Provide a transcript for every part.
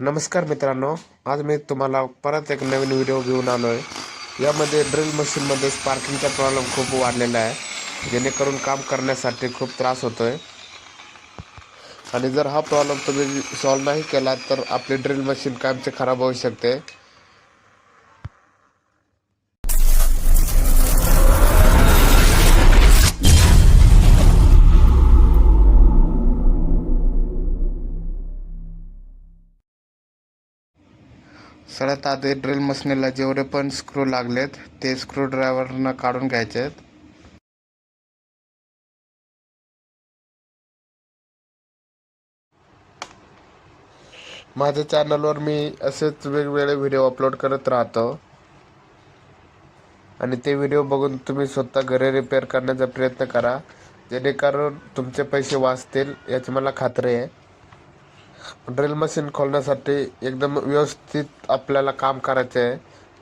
नमस्कार मित्रांनो आज मी तुम्हाला परत एक नवीन व्हिडिओ घेऊन आलो आहे यामध्ये ड्रिल मशीनमध्ये स्पार्किंगचा प्रॉब्लेम खूप वाढलेला आहे. जेणेकरून काम करण्यासाठी खूप त्रास होतो आहे आणि जर हा प्रॉब्लेम तुम्ही सॉल्व नाही केला तर आपली ड्रिल मशीन कायमचे खराब होऊ शकते. सगळ्यात आधी ड्रिल मशीनला जेवढे पण स्क्रू लागलेत ते स्क्रू ड्रायव्हरनं काढून घ्यायचे आहेत माझ्या चॅनलवर मी असेच वेगवेगळे व्हिडिओ अपलोड करत राहतो. आणि ते व्हिडिओ बघून तुम्ही स्वतः घरी रिपेअर करण्याचा प्रयत्न करा. जेणेकरून तुमचे पैसे वाचतील याची मला खात्री आहे. ड्रिल मशीन खोलण्यासाठी एकदम व्यवस्थित आपल्याला काम करायचे आहे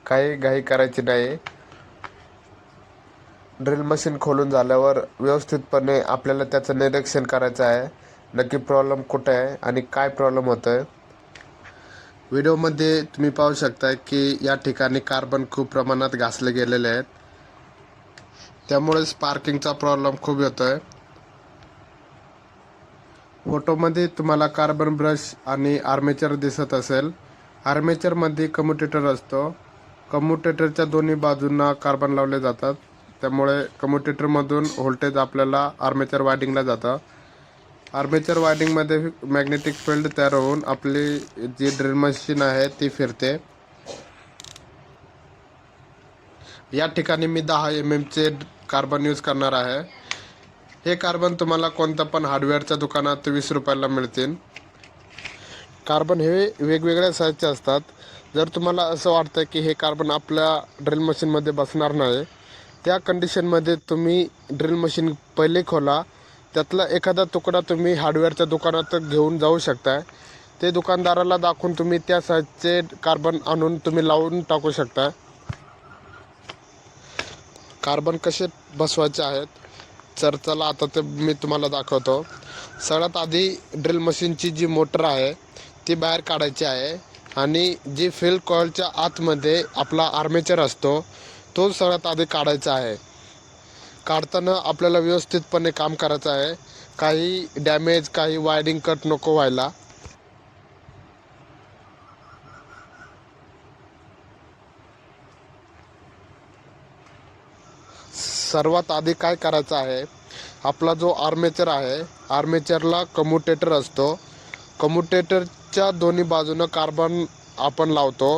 काही घाई करायची नाही. ड्रिल मशीन खोलून झाल्यावर व्यवस्थितपणे आपल्याला त्याचं निरीक्षण करायचं आहे. नक्की प्रॉब्लेम कुठे आहे आणि काय प्रॉब्लेम होतो आहे व्हिडिओमध्ये तुम्ही पाहू शकता की या ठिकाणी कार्बन खूप प्रमाणात घासले गेलेले आहेत. त्यामुळे स्पार्किंगचा प्रॉब्लेम खूप येतो आहे फोटोमध्ये तुम्हाला कार्बन ब्रश आणि आर्मेचर दिसत असेल. आर्मेचरमध्ये कम्युटेटर असतो. कम्युटेटरच्या दोन्ही बाजूंना कार्बन लावले जातात. त्यामुळे कम्युटेटरमधून व्होल्टेज आपल्याला आर्मेचर वायडिंगला जातं. आर्मेचर वायडिंगमध्ये मॅग्नेटिक फील्ड तयार होऊन आपली जी ड्रिल मशीन आहे ती फिरते. या ठिकाणी मी दहा एम एमचे कार्बन यूज करणार आहे. हे कार्बन तुम्हाला कोणत्या पण हार्डवेअरच्या दुकानात वीस रुपयाला मिळतील. कार्बन हे वेगवेगळ्या साईजचे असतात. जर तुम्हाला असं वाटतं की हे कार्बन आपल्या ड्रिल मशीनमध्ये बसणार नाही त्या कंडिशनमध्ये तुम्ही ड्रिल मशीन पहिले खोला. त्यातला एखादा तुकडा तुम्ही हार्डवेअरच्या दुकानात घेऊन जाऊ शकता ते दुकानदाराला दाखवून तुम्ही त्या साईजचे कार्बन आणून तुम्ही लावून टाकू शकता कार्बन कसे बसवायचे आहेत? तर चला आता ते मी तुम्हाला दाखवतो. सगळ्यात आधी ड्रिल मशीनची जी मोटर आहे ती बाहेर काढायची आहे. आणि जी फिल्ड कॉईलच्या आतमध्ये आपला आर्मेचर असतो तो सगळ्यात आधी काढायचा आहे. काढताना आपल्याला व्यवस्थितपणे काम करायचं आहे. काही डॅमेज काही वायरिंग कट नको व्हायला. सर्वात आधी काय करायचं आहे आपला जो आर्मेचर आहे आर्मेचरला कम्युटेटर असतो. कम्युटेटरच्या दोन्ही बाजूनं कार्बन आपण लावतो.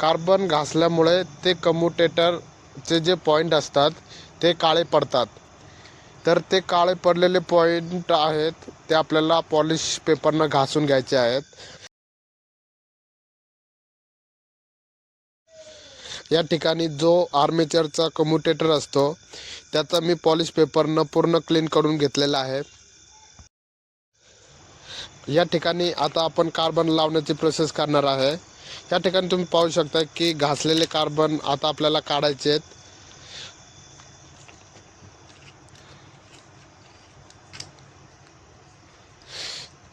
कार्बन घासल्यामुळे ते कम्युटेटरचे जे पॉईंट असतात ते काळे पडतात. तर ते काळे पडलेले पॉईंट आहेत ते आपल्याला पॉलिश पेपरनं घासून घ्यायचे आहेत. या ठिकाणी जो आर्मेचरचा कम्युटेटर असतो त्याचा मी पॉलिश पेपरनं पूर्ण क्लीन करून घेतलेला आहे. या ठिकाणी आता आपण कार्बन लावण्याची प्रोसेस करणार आहे. या ठिकाणी तुम्ही पाहू शकता की घासलेले कार्बन आता आपल्याला काढायचे आहेत.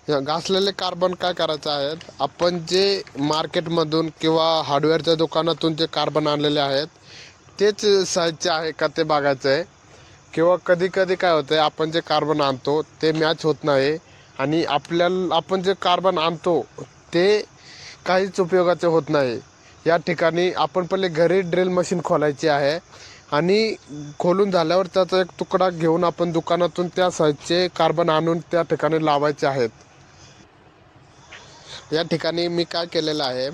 या घासलेले कार्बन काय करायचं आहेत? आपण जे मार्केटमधून किंवा हार्डवेअरच्या दुकानातून जे कार्बन आणलेले आहेत तेच साईजचे आहे का ते बघायचं आहे. किंवा कधी कधी काय होतं आहे आपण जे कार्बन आणतो ते मॅच होत नाही. आणि आपल्याला आपण जे कार्बन आणतो ते काहीच उपयोगाचे होत नाही. या ठिकाणी आपण पहिले घरी ड्रिल मशीन खोलायची आहे. आणि खोलून झाल्यावर त्याचा एक तुकडा घेऊन आपण दुकानातून त्या साईजचे कार्बन आणून त्या ठिकाणी लावायचे आहेत. या ठिकाणी मी काय केलेलं आहे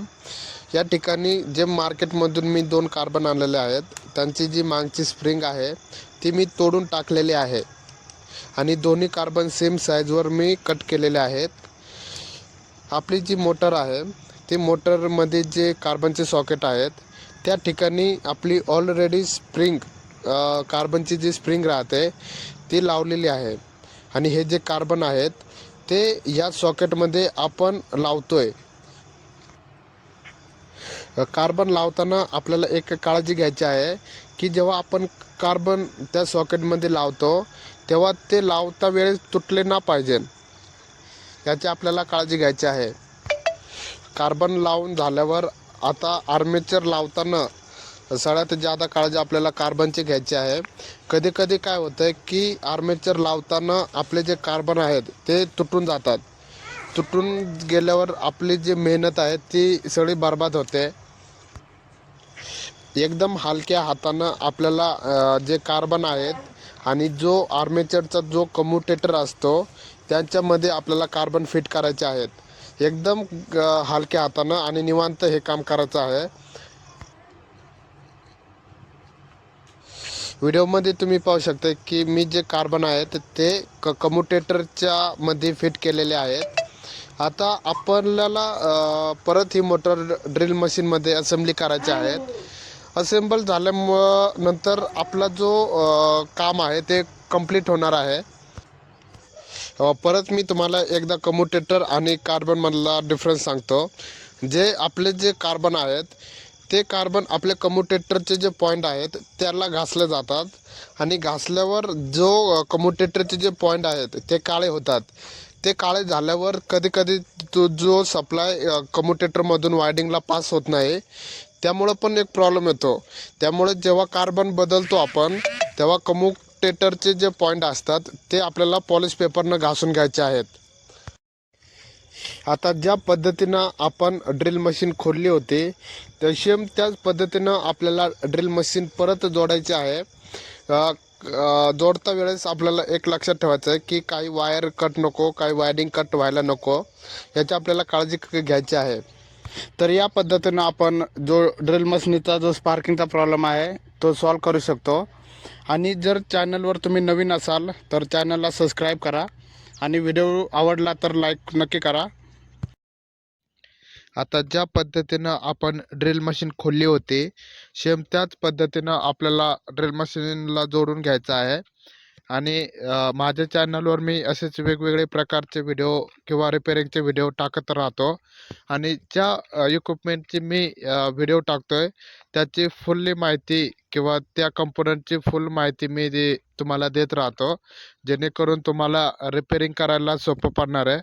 या ठिकाणी जे मार्केटमधून मी दोन कार्बन आणलेले आहेत त्यांची जी मागची स्प्रिंग आहे ती मी तोडून टाकलेली आहे. आणि दोन्ही कार्बन सेम साईजवर मी कट केलेले आहेत. आपली जी मोटर आहे ती मोटरमध्ये जे कार्बनचे सॉकेट आहेत त्या ठिकाणी आपली ऑलरेडी स्प्रिंग कार्बनची जी स्प्रिंग राहते ती लावलेली आहे. आणि हे जे कार्बन आहेत ते या सॉकेटमध्ये आपण लावतोय. कार्बन लावताना आपल्याला एक काळजी घ्यायची आहे की जेव्हा आपण कार्बन त्या सॉकेटमध्ये लावतो तेव्हा ते लावता वेळेस तुटले ना पाहिजे. याची आपल्याला काळजी घ्यायची आहे. कार्बन लावून झाल्यावर आता आर्मेचर लावताना सगळ्यात जादा काळजी आपल्याला कार्बनची घ्यायची आहे. कधी कधी काय होतं आहे की आर्मेचर लावताना आपले जे कार्बन आहेत ते तुटून जातात. तुटून गेल्यावर आपली जी मेहनत आहे ती सगळी बर्बाद होते. एकदम हलक्या हातानं आपल्याला जे कार्बन आहेत आणि जो आर्मेचरचा जो कम्युटेटर असतो त्यांच्यामध्ये आपल्याला कार्बन फिट करायचे आहेत. एकदम हलक्या हातानं आणि निवांत हे काम करायचं आहे. व्हिडिओमध्ये तुम्ही पाहू शकता की मी जे कार्बन आहेत ते क कम्युटेटरच्या मध्ये फिट केलेले आहेत. आता आपल्याला परत ही मोटर ड्रिल मशीनमध्ये असेंब्ली करायची आहेत. असेंबल झाल्यामुळं नंतर आपला जो काम आहे ते कंप्लीट होणार आहे. परत मी तुम्हाला एकदा कम्युटेटर आणि कार्बनमधला डिफरन्स सांगतो. जे आपले जे कार्बन आहेत ते कार्बन आपल्या कम्युटेटरचे जे पॉईंट आहेत त्याला घासले जातात. आणि घासल्यावर जो कम्युटेटरचे जे पॉईंट आहेत ते काळे होतात. ते काळे झाल्यावर कधी कधी तो जो सप्लाय कम्युटेटरमधून वायडिंगला पास होत नाही त्यामुळं पण एक प्रॉब्लेम येतो. त्यामुळे जेव्हा कार्बन बदलतो आपण तेव्हा कम्युटेटरचे जे पॉईंट असतात ते आपल्याला पॉलिश पेपरनं घासून घ्यायचे आहेत. आता ज्या पद्धतीनं आपण ड्रिल मशीन खोलली होती तर सेम त्याच पद्धतीनं आपल्याला ड्रिल मशीन परत जोडायची आहे. जोडता वेळेस आपल्याला एक लक्षात ठेवायचं आहे की काही वायर कट नको काही वायरिंग कट व्हायला नको याची आपल्याला काळजी क- घ्यायची आहे. तर या पद्धतीनं आपण जो ड्रिल मशीनीचा जो स्पार्किंगचा प्रॉब्लेम आहे तो सॉल्व करू शकतो. आणि जर चॅनलवर तुम्ही नवीन असाल तर चॅनलला सबस्क्राईब करा. आणि व्हिडिओ आवडला तर लाईक नक्की करा. आता ज्या पद्धतीनं आपण ड्रिल मशीन खोलली होती सेम त्याच पद्धतीनं आपल्याला ड्रिल मशीनला जोडून घ्यायचं आहे. आणि माझ्या चॅनलवर मी असेच वेगवेगळे प्रकारचे व्हिडिओ किंवा रिपेअरिंगचे व्हिडिओ टाकत राहतो. आणि ज्या इक्विपमेंटची मी व्हिडिओ टाकतोय त्याची फुल्ली माहिती किंवा त्या कंपोनंटची फुल माहिती मी जे तुम्हाला देत राहतो जेणेकरून तुम्हाला रिपेरिंग करायला सोपं पडणार आहे.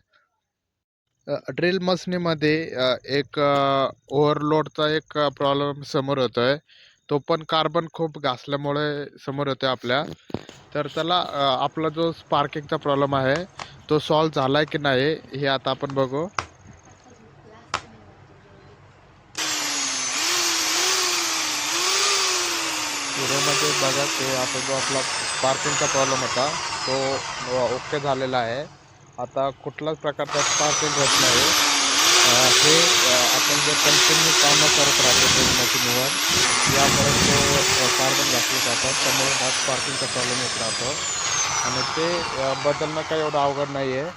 ड्रिल मशीनीमध्ये एक ओव्हरलोडचा एक प्रॉब्लेम समोर होतो आहे तो पण कार्बन खूप घासल्यामुळे समोर येतो आहे आपल्या. तर त्याला आपला जो स्पार्किंगचा प्रॉब्लेम आहे तो सॉल्व झाला आहे की नाही हे आता आपण बघू. व्हिडिओमध्ये बघा ते आता जो आपला स्पार्किंगचा प्रॉब्लेम होता तो ओके झालेला आहे. आता कुठलाच प्रकारचा स्पार्किंग होत नाही. हे आपण जे कंटिन्यू कामं करत राहतो ड्रिल मशीनवर यामुळे तो कार्बन घातले जातात. त्यामुळे हा स्पार्किंगचा प्रॉब्लेम येत राहतो. आणि ते बदलणं काही एवढं अवघड नाही आहे